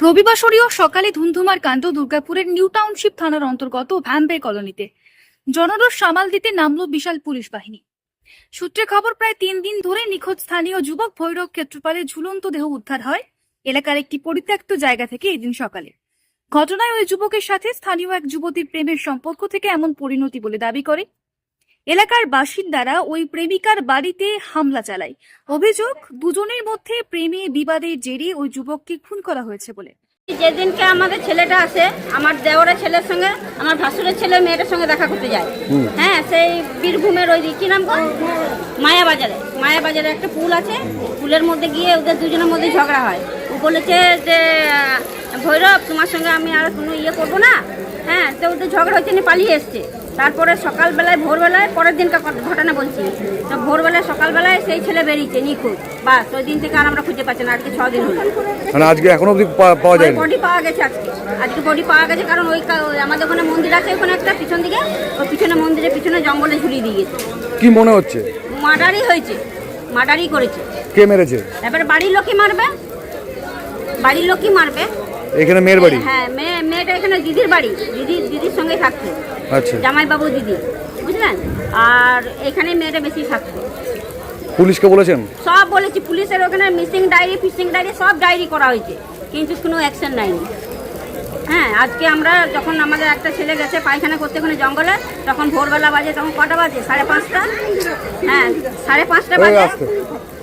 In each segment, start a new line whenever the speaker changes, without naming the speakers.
রবিবাসরীয় সকালে ধুন্ধুমার কাণ্ড দুর্গাপুরের নিউ টাউনশিপ থানার অন্তর্গত ভ্যাম্বে কলোনিতে। জনরস সামাল দিতে নামল বিশাল পুলিশ বাহিনী। সূত্রে খবর, প্রায় তিন দিন ধরে নিখোঁজ স্থানীয় যুবক ভৈরব ক্ষেত্রপালের ঝুলন্ত দেহ উদ্ধার হয়। এলাকার একটি পরিত্যক্ত জায়গা থেকে এদিন সকালে। ঘটনায় ওই যুবকের সাথে স্থানীয় এক যুবতীর প্রেমের সম্পর্ক থেকে এমন পরিণতি বলে দাবি করে। এলাকার বাসিন্দারা ওই প্রেমিকার বাড়িতে হামলা চালায়। অভিযোগ দুজনের মধ্যে প্রেমে বিবাদের জেরে ওই যুবককে খুন করা হয়েছে বলে।
যেদিনকে আমাদের ছেলেটা আসে আমার দেওরের ছেলের সঙ্গে আমার ভাসুরের ছেলে মেয়েটার সঙ্গে দেখা করতে যায়। হ্যাঁ সেই বীরভূমের ওই কি নাম? মায়াবাজারে। মায়াবাজারে একটা পুল আছে। পুলের মধ্যে গিয়ে ওদের দুজনের মধ্যে ঝগড়া হয়। ও বলেছে যে ভৈরব তোমার সঙ্গে আমি আর কোনো ইয়ে করব না। হ্যাঁ তো ওদের ঝগড়া হচ্ছে নিয়ে পালিয়ে এসছে। তারপরে সকালবেলায় ভোরবেলায় পরের দিনকার কথা- ঘটনা বলছি। তো ভোরবেলায় সকালবেলায় সেই ছেলে বেরিয়েছে নিখোঁজ। বাস ওই দিন থেকে আর আমরা খুঁজে পাচ্ছি না আজকে ছ দিন হলো।
মানে আজকে এখনও অবধি পাওয়া যায়নি?
বডি পাওয়া গেছে আজকে। আজকে বডি পাওয়া গেছে কারণ ওই ওই আমাদের ওখানে মন্দির আছে ওখানে একটা পিছন দিকে ওই পিছনে মন্দিরের পিছনে জঙ্গলে ঝুলিয়ে দিয়ে গেছে।
কি মনে হচ্ছে?
মার্ডারই হয়েছে মার্ডারই করেছে।
কে মেরেছে?
এবারে বাড়ির লোকই মারবে বাড়ির লোকই মারবে।
এখানে মেয়ের বাড়ি?
হ্যাঁ মেয়ে মেয়েটা এখানে দিদির বাড়ি। দিদি দিদির সঙ্গে থাকতো।
আচ্ছা।
জামাইবাবু দিদি বুঝলেন? আর এখানে মেয়েটা বেশি থাকতো।
পুলিশকে বলেছেন?
সব বলেছি পুলিশের ওখানে মিসিং ডায়েরি ফিসিং ডায়েরি সব ডায়েরি করা হয়েছে। কিন্তু কোনো অ্যাকশন নেয়নি। হ্যাঁ আজকে আমরা যখন আমাদের একটা ছেলে গেছে পায়খানা করতে ওখানে জঙ্গলে তখন ভোরবেলা বাজে তখন কটা বাজে? সাড়ে পাঁচটা? হ্যাঁ সাড়ে পাঁচটা বাজে।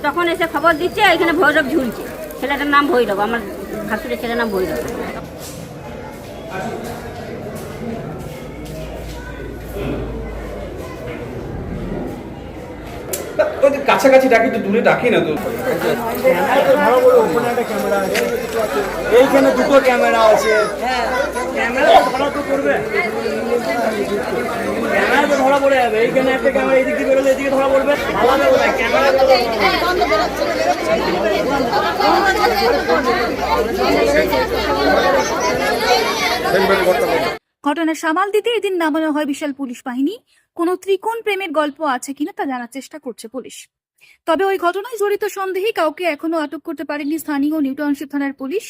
তখন এসে খবর দিচ্ছে এখানে ভৈরব ঝুলছে। ছেলেটার নাম ভৈরব আমার হাসুরের ছেলের নাম ভৈরব।
কাছাকাছি ডাকি তো দূরে ডাকি না তো।
এইখানে দুটো ক্যামেরা আছে। ক্যামেরা ধরা তো করবে ক্যামেরা তো ধরা পড়ে যাবে এইখানে একটা ক্যামেরা এদিকে বেরোলে এদিকে ধরা পড়বে আলাদা ক্যামেরা তো
সামাল দিতে এদিন নামানো হয় বিশাল পুলিশ বাহিনী। কোনো ত্রিকোণ প্রেমের গল্প আছে কিনা তা জানার চেষ্টা করছে পুলিশ। তবে ওই ঘটনায় জড়িত সন্দেহে কাউকে এখনও আটক করতে পারেনি স্থানীয় নিউটাউনশিপ থানার police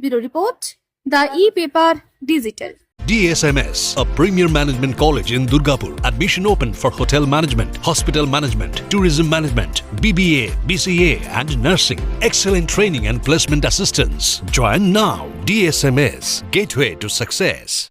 bureau report the e paper digital
DSMS, a premier management college in Durgapur. Admission open for hotel management, hospital management, tourism management, BBA, BCA, and nursing. Excellent training and placement assistance. Join now. DSMS, gateway to success.